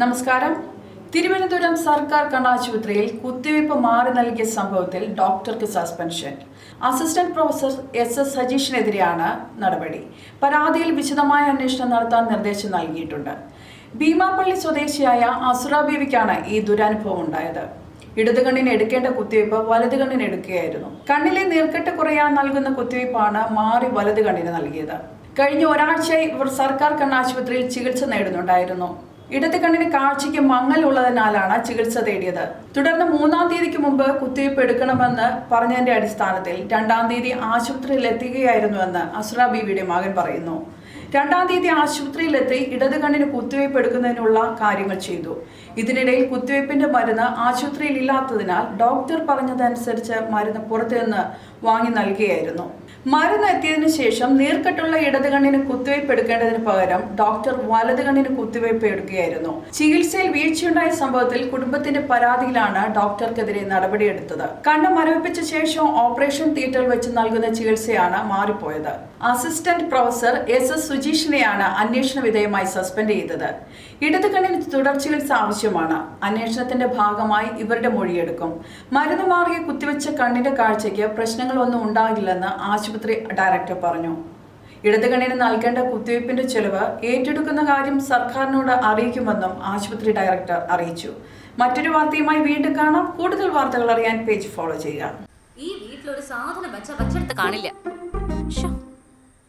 നമസ്കാരം. തിരുവനന്തപുരം സർക്കാർ കണ്ണാശുപത്രിയിൽ കുത്തിവയ്പ് മാറി നൽകിയ സംഭവത്തിൽ ഡോക്ടർക്ക് suspension. Assistant professor S S സജീഷിനെതിരെയാണ് നടപടി. പരാതിയിൽ വിശദമായ അന്വേഷണം നടത്താൻ നിർദ്ദേശം നൽകിയിട്ടുണ്ട്. ഭീമാപ്പള്ളി സ്വദേശിയായ അസുറ ബീവിക്കാണ് ഈ ദുരനുഭവം ഉണ്ടായത്. ഇടതുകണ്ണിന് എടുക്കേണ്ട കുത്തിവയ്പ് വലത് കണ്ണിന് എടുക്കുകയായിരുന്നു. കണ്ണിലെ നീർക്കെട്ട് കുറയാൻ നൽകുന്ന കുത്തിവയ്പ്പാണ് മാറി വലത് കണ്ണിന് നൽകിയത്. കഴിഞ്ഞ ഒരാഴ്ചയായി ഇവർ സർക്കാർ കണ്ണാശുപത്രിയിൽ ചികിത്സ നേടുന്നുണ്ടായിരുന്നു. ഇടത് കണ്ണിന് കാഴ്ചയ്ക്ക് മങ്ങൽ ഉള്ളതിനാലാണ് ചികിത്സ തേടിയത്. തുടർന്ന് മൂന്നാം തീയതിക്ക് മുമ്പ് കുത്തിവയ്പ് എടുക്കണമെന്ന് പറഞ്ഞതിന്റെ അടിസ്ഥാനത്തിൽ രണ്ടാം തീയതി ആശുപത്രിയിൽ എത്തുകയായിരുന്നുവെന്ന് അസ്ര ബീവിയുടെ മകൻ പറയുന്നു. രണ്ടാം തീയതി ആശുപത്രിയിലെത്തി ഇടത് കണ്ണിന് കുത്തിവയ്പ് എടുക്കുന്നതിനുള്ള കാര്യങ്ങൾ ചെയ്തു. ഇതിനിടയിൽ കുത്തിവയ്പ്പിന്റെ മരുന്ന് ആശുപത്രിയിൽ ഇല്ലാത്തതിനാൽ ഡോക്ടർ പറഞ്ഞതനുസരിച്ച് മരുന്ന് പുറത്തുനിന്ന് വാങ്ങി നൽകുകയായിരുന്നു മരുന്ന് എത്തിയതിനു ശേഷം നീർക്കെട്ടുള്ള ഇടത് കണ്ണിന് കുത്തിവയ്പ് എടുക്കേണ്ടതിന് പകരം ഡോക്ടർ വലത് കണ്ണിന് കുത്തിവയ്പ് എടുക്കുകയായിരുന്നു. ചികിത്സയിൽ വീഴ്ചയുണ്ടായ സംഭവത്തിൽ കുടുംബത്തിന്റെ പരാതിയിലാണ് ഡോക്ടർക്കെതിരെ നടപടിയെടുത്തത്. കണ്ണ് മരവിപ്പിച്ച ശേഷം ഓപ്പറേഷൻ തിയേറ്ററിൽ വെച്ച് നൽകുന്ന ചികിത്സയാണ് മാറിപ്പോയത്. അസിസ്റ്റന്റ് പ്രൊഫസർ എസ് എസ് സുജീഷിനെയാണ് അന്വേഷണ വിധേയമായി സസ്പെൻഡ് ചെയ്തത്. ഇടത് കണ്ണിന് തുടർ ചികിത്സ ആവശ്യമാണ് അന്വേഷണത്തിന്റെ ഭാഗമായി ഇവരുടെ മൊഴിയെടുക്കും. മരുന്ന് മാറിയ കുത്തിവെച്ച കണ്ണിന്റെ കാഴ്ചയ്ക്ക് പ്രശ്നങ്ങളൊന്നും ഉണ്ടാകില്ലെന്ന് ആശുപത്രി ഡയറക്ടർ പറഞ്ഞു. ഇടത് കണ്ണിന് നൽകേണ്ട കുത്തിവയ്പ്പിന്റെ ചെലവ് ഏറ്റെടുക്കുന്ന കാര്യം സർക്കാരിനോട് അറിയിക്കുമെന്നും ആശുപത്രി ഡയറക്ടർ അറിയിച്ചു. മറ്റൊരു വാർത്തയുമായി വീണ്ടും കാണാം. കൂടുതൽ വാർത്തകൾ അറിയാൻ പേജ് ഫോളോ ചെയ്യുക. ഈ വീട്ടിലൊരു സാധനം വെച്ച വച്ചെടുത്ത് കാണില്ല.